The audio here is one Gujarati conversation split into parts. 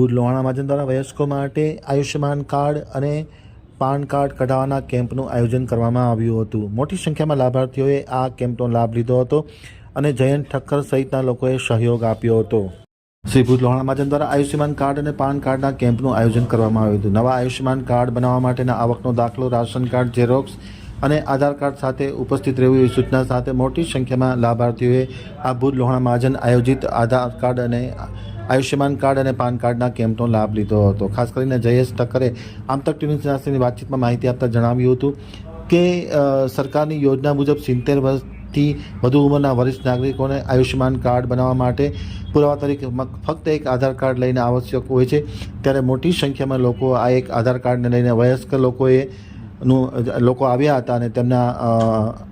ભુજ લોહાણા મહાજન દ્વારા વયસ્કો માટે આયુષ્યમાન કાર્ડ અને પાન કાર્ડ કઢાવવાના કેમ્પનું આયોજન કરવામાં આવ્યું હતું. મોટી સંખ્યામાં લાભાર્થીઓએ આ કેમ્પનો લાભ લીધો હતો અને જયંત ઠક્કર સહિતના લોકોએ સહયોગ આપ્યો હતો. શ્રી ભુજ લોહાણા મહાજન દ્વારા આયુષ્યમાન કાર્ડ અને પાન કાર્ડના કેમ્પનું આયોજન કરવામાં આવ્યું હતું. નવા આયુષ્યમાન કાર્ડ બનાવવા માટેના આવકનો દાખલો, રાશન કાર્ડ, ઝેરોક્સ અને આધાર કાર્ડ સાથે ઉપસ્થિત રહેવું સૂચના સાથે મોટી સંખ્યામાં લાભાર્થીઓએ આ ભુજ લોહાણા મહાજન આયોજિત આધાર કાર્ડ અને આયુષ્યમાન કાર્ડ અને પાન કાર્ડના કેમ્પનો લાભ લીધો હતો. ખાસ કરીને જયેશ ઠક્કરે આમતક ટ્યુનિસની વાતચીતમાં માહિતી આપતા જણાવ્યું હતું કે સરકારની યોજના મુજબ સિત્તેર વર્ષથી વધુ ઉંમરના વરિષ્ઠ નાગરિકોને આયુષ્યમાન કાર્ડ બનાવવા માટે પુરાવા તરીકે ફક્ત એક આધાર કાર્ડ લઈને આવશ્યક હોય છે. ત્યારે મોટી સંખ્યામાં લોકો આ એક આધાર કાર્ડને લઈને વયસ્ક લોકોએ નું, લોકો આવ્યા હતા અને તેમના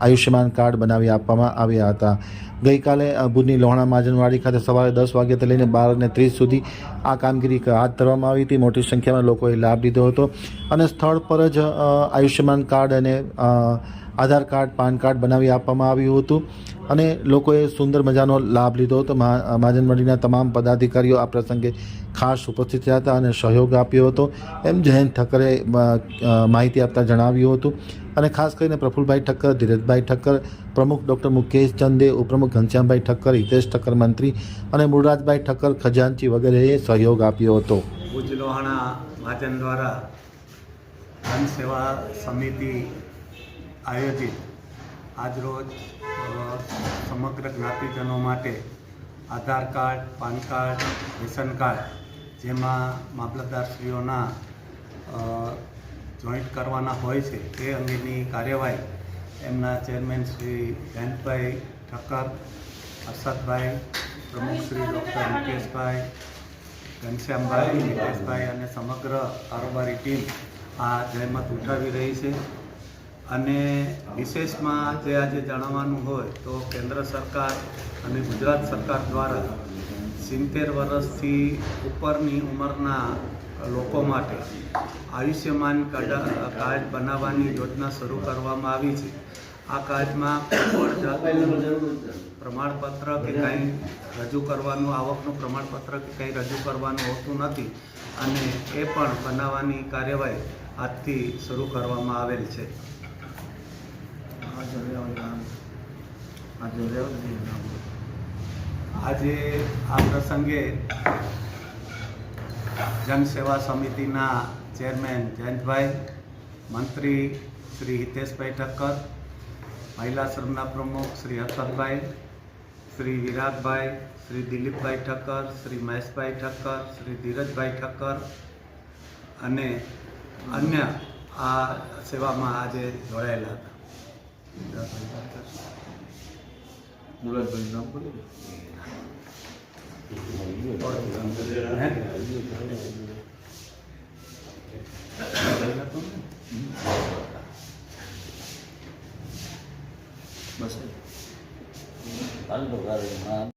આયુષ્યમાન કાર્ડ બનાવી આપવામાં આવ્યા હતા. ગઈકાલે ભુજની લોહાણા મહાજનવાડી ખાતે સવારે દસ વાગ્યાથી લઈને બાર અને ત્રીસ સુધી આ કામગીરી હાથ ધરવામાં આવી હતી. મોટી સંખ્યામાં લોકોએ લાભ લીધો હતો. અને સ્થળ પર જ આયુષ્યમાન કાર્ડ અને આધાર કાર્ડ, પાન કાર્ડ બનાવી આપવામાં આવ્યું હતું અને લોકોએ સુંદર મજાનો લાભ લીધો હતો. મહાજન મંડળીના તમામ પદાધિકારીઓ આ પ્રસંગે ખાસ ઉપસ્થિત થયા હતા અને સહયોગ આપ્યો હતો. એમ જયંત ઠક્કરે માહિતી આપતા જણાવ્યું હતું. અને ખાસ કરીને પ્રફુલભાઈ ઠક્કર, ધીરજભાઈ ઠક્કર, પ્રમુખ ડૉક્ટર મુકેશ ચંદે, ઉપપ્રમુખ ઘનશ્યામભાઈ ઠક્કર, હિતેશ ઠક્કર મંત્રી અને મુળરાજભાઈ ઠક્કર ખજાનચી વગેરેએ સહયોગ આપ્યો હતો. ભુજ લોહાણા વાચન દ્વારા જન સેવા સમિતિ આયોજિત. આજરોજ સમગ્ર જ્ઞાતિજનો માટે Aadhaar card, PAN card, ration card જેમાં મામલતદારશ્રીઓના જોઈન્ટ કરવાના હોય છે તે અંગેની કાર્યવાહી એમના ચેરમેન શ્રી જયંતભાઈ ઠક્કર, હર્ષદભાઈ પ્રમુખ શ્રી ડૉક્ટર મુકેશભાઈ, ઘનશ્યામભાઈ, નિતેશભાઈ અને સમગ્ર કારોબારી ટીમ આ જહેમત ઉઠાવી રહી છે. અને વિશેષમાં જે આજે જણાવવાનું હોય તો કેન્દ્ર સરકાર અને ગુજરાત સરકાર દ્વારા સિત્તેર વર્ષથી ઉપરની ઉંમરના લોકો માટે આયુષ્યમાન કાર્ડ બનાવવાની યોજના શરૂ કરવામાં આવી છે. આ કાર્ડમાં પ્રમાણપત્ર કે કંઈ રજૂ કરવાનું, આવકનું પ્રમાણપત્ર કે કંઈ રજૂ કરવાનું હોતું નથી અને એ પણ બનાવવાની કાર્યવાહી આજથી શરૂ કરવામાં આવેલ છે. આજે આ પ્રસંગે જનસેવા સમિતિના ચેરમેન જયંતભાઈ, મંત્રી શ્રી હિતેશભાઈ ઠક્કર, મહિલા શ્રમના પ્રમુખ શ્રી હર્ષદભાઈ, શ્રી વિરાગભાઈ, શ્રી દિલીપભાઈ ઠક્કર, શ્રી મહેશભાઈ ઠક્કર, શ્રી ધીરજભાઈ ઠક્કર અને અન્ય આ સેવામાં આજે જોડાયેલા હતા. હે? બસ. હાલ. તો